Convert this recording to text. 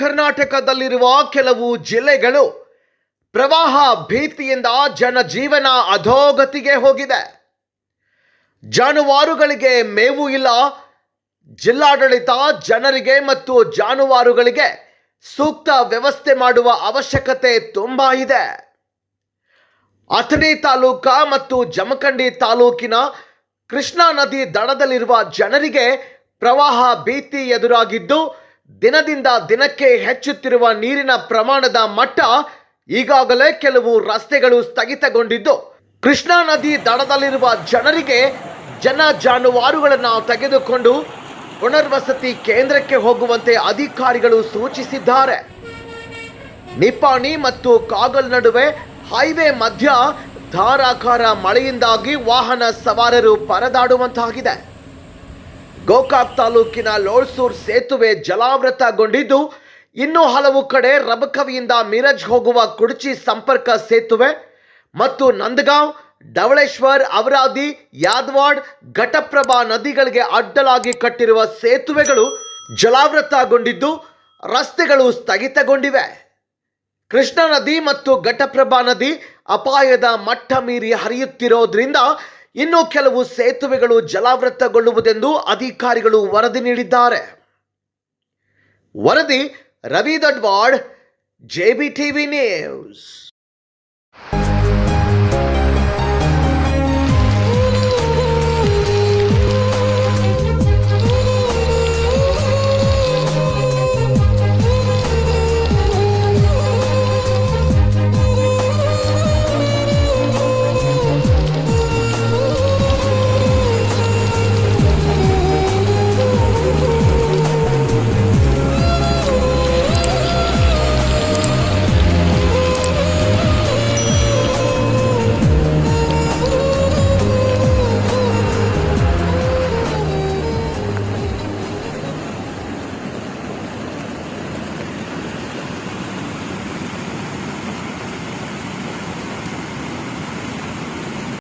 ಕರ್ನಾಟಕದಲ್ಲಿರುವ ಕೆಲವು ಜಿಲ್ಲೆಗಳು ಪ್ರವಾಹ ಭೀತಿಯಿಂದ ಜನಜೀವನ ಅಧೋಗತಿಗೆ ಹೋಗಿದೆ. ಜಾನುವಾರುಗಳಿಗೆ ಮೇವು ಇಲ್ಲ. ಜಿಲ್ಲಾಡಳಿತ ಜನರಿಗೆ ಮತ್ತು ಜಾನುವಾರುಗಳಿಗೆ ಸೂಕ್ತ ವ್ಯವಸ್ಥೆ ಮಾಡುವ ಅವಶ್ಯಕತೆ ತುಂಬ ಇದೆ. ಅಥಣಿ ತಾಲೂಕ ಮತ್ತು ಜಮಖಂಡಿ ತಾಲೂಕಿನ ಕೃಷ್ಣಾ ನದಿ ದಡದಲ್ಲಿರುವ ಜನರಿಗೆ ಪ್ರವಾಹ ಭೀತಿ ಎದುರಾಗಿದ್ದು ದಿನದಿಂದ ದಿನಕ್ಕೆ ಹೆಚ್ಚುತ್ತಿರುವ ನೀರಿನ ಪ್ರಮಾಣದ ಮಟ್ಟ ಈಗಾಗಲೇ ಕೆಲವು ರಸ್ತೆಗಳು ಸ್ಥಗಿತಗೊಂಡಿದ್ದು, ಕೃಷ್ಣಾ ನದಿ ದಡದಲ್ಲಿರುವ ಜನರಿಗೆ ಜನ ಜಾನುವಾರುಗಳನ್ನು ತೆಗೆದುಕೊಂಡು ಪುನರ್ವಸತಿ ಕೇಂದ್ರಕ್ಕೆ ಹೋಗುವಂತೆ ಅಧಿಕಾರಿಗಳು ಸೂಚಿಸಿದ್ದಾರೆ. ನಿಪ್ಪಾಣಿ ಮತ್ತು ಕಾಗಲ್ ನಡುವೆ ಹೈವೇ ಮಧ್ಯ ಧಾರಾಕಾರ ಮಳೆಯಿಂದಾಗಿ ವಾಹನ ಸವಾರರು ಪರದಾಡುವಂತಾಗಿದೆ. ಗೋಕಾಕ್ ತಾಲೂಕಿನ ಲೋಳ್ಸೂರ್ ಸೇತುವೆ ಜಲಾವೃತಗೊಂಡಿದ್ದು, ಇನ್ನು ಹಲವು ಕಡೆ ರಬಕವಿಯಿಂದ ಮಿರಜ್ ಹೋಗುವ ಕುಡಚಿ ಸಂಪರ್ಕ ಸೇತುವೆ ಮತ್ತು ನಂದಗಾಂವ್ ಡವಳೇಶ್ವರ್ ಅವರಾದಿ ಯಾದವಾಡ್, ಘಟಪ್ರಭಾ ನದಿಗಳಿಗೆ ಅಡ್ಡಲಾಗಿ ಕಟ್ಟಿರುವ ಸೇತುವೆಗಳು ಜಲಾವೃತಗೊಂಡಿದ್ದು, ರಸ್ತೆಗಳು ಸ್ಥಗಿತಗೊಂಡಿವೆ. ಕೃಷ್ಣಾ ನದಿ ಮತ್ತು ಘಟಪ್ರಭಾ ನದಿ ಅಪಾಯದ ಮಟ್ಟ ಮೀರಿ ಹರಿಯುತ್ತಿರೋದ್ರಿಂದ ಇನ್ನು ಕೆಲವು ಸೇತುವೆಗಳು ಜಲಾವೃತಗೊಳ್ಳುವುದೆಂದು ಅಧಿಕಾರಿಗಳು ವರದಿ ನೀಡಿದ್ದಾರೆ. ವರದಿ Ravi Dadwad JB TV news.